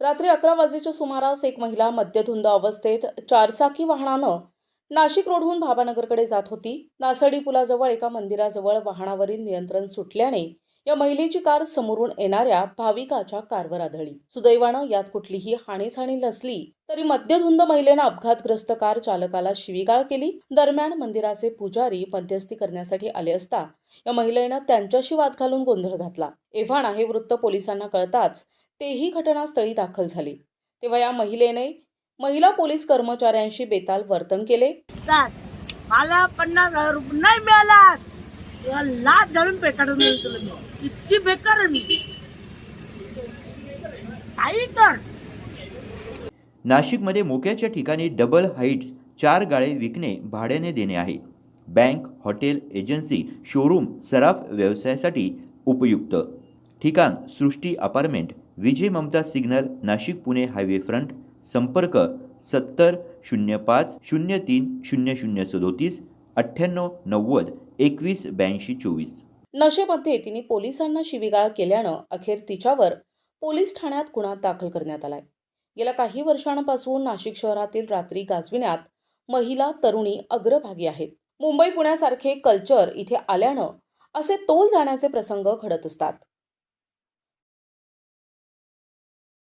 रात्री अकरा वाजेच्या सुमारास एक महिला मद्यधुंद अवस्थेत चारचाकी वाहनानं नाशिक रोडहून भाबानगरकडे जात होती. नासडी पुलाजवळ एका मंदिराजवळ वाहनावरील नियंत्रण सुटल्याने या महिलेची कार समोरून येणाऱ्या भाविकाच्या कारवर आदळली. सुदैवानं यात कुठलीही हानीसाणी नसली तरी मद्यधुंद महिलेनं अपघातग्रस्त कार चालकाला शिवीगाळ केली. दरम्यान मंदिराचे पुजारी मध्यस्थी करण्यासाठी आले असता या महिलेनं त्यांच्याशी वाद घालून गोंधळ घातला. एव्हाणा हे वृत्त पोलिसांना कळताच तेही घटनास्थळी दाखल झाले. तेव्हा या महिलेने महिला पोलीस कर्मचाऱ्यांशी बेताल वर्तन केले. मला पन्नास हजार रुपये नाही मिळाला लाच घालून पेटाडून मी इतकी बेकार आहे मी. काही कर नाशिकमध्ये मोक्याच्या ठिकाणी डबल हाईट्स चार गाळे विकणे भाड्याने देणे आहे. बँक हॉटेल एजन्सी शोरूम सराफ व्यवसायासाठी उपयुक्त. ठिकाण Srishti apartment Vijay Mamata signal Nashik Pune highway front संपर्क सत्तर शून्य पाच शून्य तीन शून्य शून्य सदोतीस अठ्ठ्याण्णव नव्वद एकवीस ब्याऐंशी चोवीस. नशेमध्ये तिने पोलिसांना शिवीगाळ केल्यानं अखेर तिच्यावर पोलीस ठाण्यात गुन्हा दाखल करण्यात आलाय. गेल्या काही वर्षांपासून नाशिक शहरातील रात्री गाजविण्यात महिला तरुणी अग्रभागी आहेत. मुंबई पुण्यासारखे कल्चर इथे आल्यानं असे तोल जाण्याचे प्रसंग घडत असतात.